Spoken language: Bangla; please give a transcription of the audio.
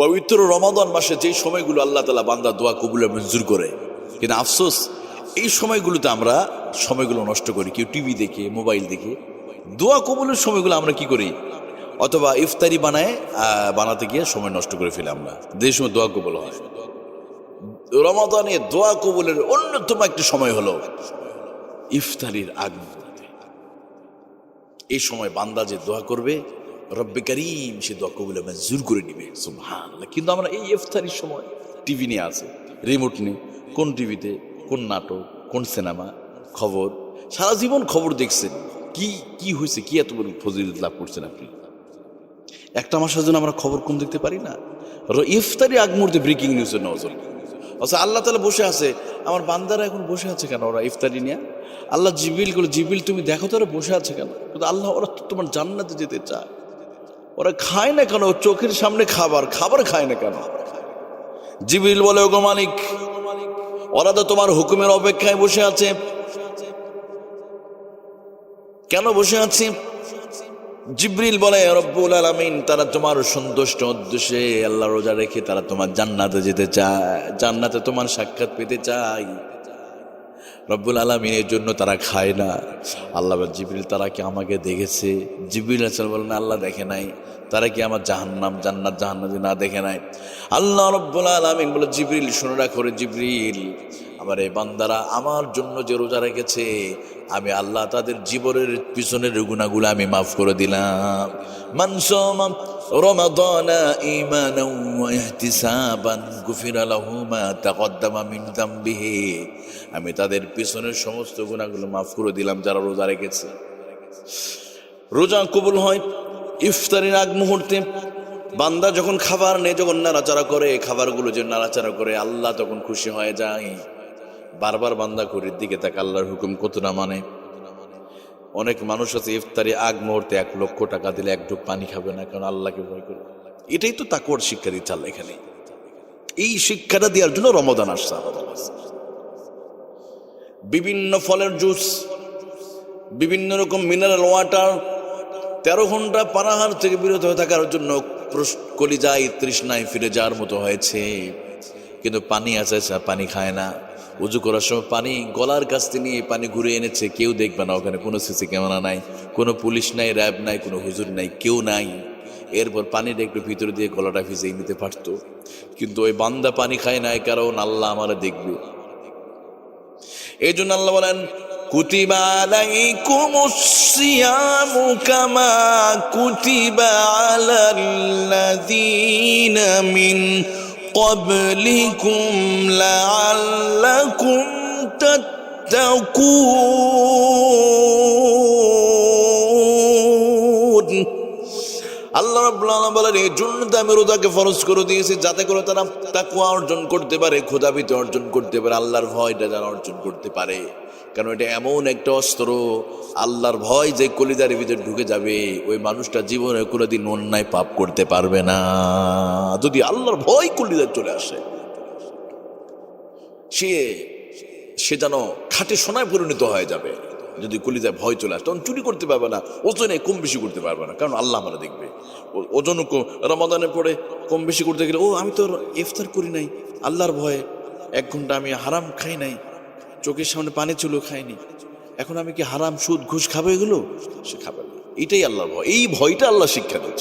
পবিত্র রমাদান মাসে যেই সময়গুলো আল্লাহ তালা বান্দা দোয়া কবুলে মঞ্জুর করে, কিন্তু আফসোস, এই সময়গুলোতে আমরা সময়গুলো নষ্ট করি। কেউ টিভি দেখে, মোবাইল দেখে, দোয়া কবুলের সময়গুলো আমরা কি করি? অথবা ইফতারি বানায় বানাতে গিয়ে সময় নষ্ট করে ফেলি আমরা। যে সময় দোয়া কবুল হয়। রমাদানে দোয়া কবুলের অন্যতম একটি সময় হলো ইফতারির আগ এই সময় বান্দা যে দোয়া করবে রব্বে করিম সে দোয়া কবুলে মঞ্জুর করে নিবে, সুবহানাল্লাহ। কিন্তু আমরা এই ইফতারির সময় টিভি নিয়ে আছে রিমোট নিয়ে। কোন টিভিতে, কোন নাটক, কোন সিনেমা, খবর? সারা জীবন খবর দেখছেন। কি কি হয়েছে, কি এত বড় ফজিলত লাভ করছেন আপনি? একটা মাসের জন্য আমরা খবর কম দেখতে পারি না। ইফতারি আগ মুহূর্তে ব্রেকিং নিউজের নজর। আচ্ছা আল্লাহ তালা বসে আছে। আমার বান্দারা এখন বসে আছে কেন ওরা ইফতারি নিয়ে? আল্লাহ জিবিলগুলো জিবিল তুমি দেখো তো ওরা বসে আছে কেন? কিন্তু আল্লাহ, ওরা তোমার জান্নাতে যেতে চায়। ওরা খায় না কেন? চোখের সামনে খাবার। খাবার খায় না কেন? জিবিল বলে, ওগো মালিক, ওরা তো তোমার হুকুমের অপেক্ষায় বসে আছে। কেন বসে আছে? জিব্রিল বলে রব্বুল আলামিন, তারা তোমার সন্তুষ্ট উদ্দেশ্যে আল্লাহ রোজা রেখে তারা তোমার জান্নাতে যেতে চায়। জান্নাতে তোমার সাক্ষাৎ পেতে চায়। রব্বুল আলমিনের জন্য তারা খায় না। আল্লাহ জিবিল জিবরিল তারা কি আমাকে দেখেছে? জিবরিল আসল বলেন, আল্লাহ দেখে নাই। তারা কি আমার জাহান্নাম, জান্নাত জাহান্নাদি না দেখে নাই? আল্লাহ রব্বুল আলমিন বলে, জিবরিল, শুনে রাখো জিবরিল। আমার এই বান্দারা আমার জন্য যে রোজা রেখেছে আমি আল্লাহ তাদের জীবনের পিছনের গুণাগুলো আমি মাফ করে দিলাম মানসম رمضان إيمانا واحتسابا غفر له ما تقدم من ذنبه আমি তাদের পিছনের সমস্ত গুণাগুলো মাফ করে দিলাম যারা রোজা রেখেছে রোজা কবুল হয় ইফতারের আগ মুহূর্তে বান্দা যখন খাবার নেই যখন নাড়াচাড়া করে খাবারগুলো যে নাড়াচাড়া করে আল্লাহ তখন খুশি হয়ে যায় বারবার বান্দা করির দিকে তাকে আল্লাহর হুকুম কত না মানে। অনেক মানুষ আছে, ইফতারি আগ মুহূর্তে এক লক্ষ টাকা দিলে এক ঢোক পানি খাবে না, কারণ আল্লাহকে ভয় করে। এটাই তো তাকুয়ার শিক্ষা দিচ্ছে আল্লাহ এখানে। এই শিক্ষাটা দেওয়ার জন্য রমদান আসছে। বিভিন্ন ফলের জুস, বিভিন্ন রকম মিনারেল ওয়াটার তেরো ঘণ্টা পানাহার থেকে বিরত হয়ে থাকার জন্য কলিজায় তৃষ্ণায় ফিরে যাওয়ার মতো হয়েছে। কিন্তু পানি আছে সে পানি খায় না। উজু করার সময় পানি গলার কাছ থেকে নিয়ে পানি ঘুরে এনেছে, কেউ দেখবে না। ওখানে কোনো সিসি ক্যামেরা নাই, কোনো পুলিশ নাই, র্যাব নাই, কোনো হুজুর নাই, কেউ নাই। এরপর পানিটা একটু ভিতরে দিয়ে গলাটা ভিজিয়ে নিতে পারতো। কিন্তু ওই বান্দা পানি খায় নাই কারণ আল্লাহ আমার দেখবে। এই জন্য আল্লাহ বলেন, কুতিবা মিন قبلكم لعلكم تتقون. বলেন এই জন্য তো আমি রোজাকে ফরজ করে দিয়েছি যাতে করে তারা তাকওয়া অর্জন করতে পারে অর্জন করতে পারে, আল্লাহর ভয়টা যারা অর্জন করতে পারে। কারণ এটা এমন একটা অস্ত্র, আল্লাহর ভয় যে কলিদারের ভিতরে ঢুকে যাবে, ওই মানুষটা জীবনে কোনোদিন অন্যায় পাপ করতে পারবে না। যদি আল্লাহর ভয় কলিদার চলে আসে, সে সে যেন খাটে সোনায় পরিণত হয়ে যাবে। যদি কলিজায় ভয় চলে আসে, তখন চুরি করতে পারবে না, ওজনে কম বেশি করতে পারবে না, কারণ আল্লাহ আমরা দেখবে। ওজন রমাদানে পড়ে কম বেশি করতে গেলে, ও, আমি তো ইফতার করি নাই, আল্লাহর ভয়ে। এক ঘণ্টা আমি হারাম খাই নাই, চোখের সামনে পানি চুলো খাইনি, এখন আমি কি হারাম সুদ ঘুষ খাব এগুলো? সে খাবে না। এটাই আল্লাহর ভয়, এই ভয়টা আল্লাহ শিক্ষা দিচ্ছে।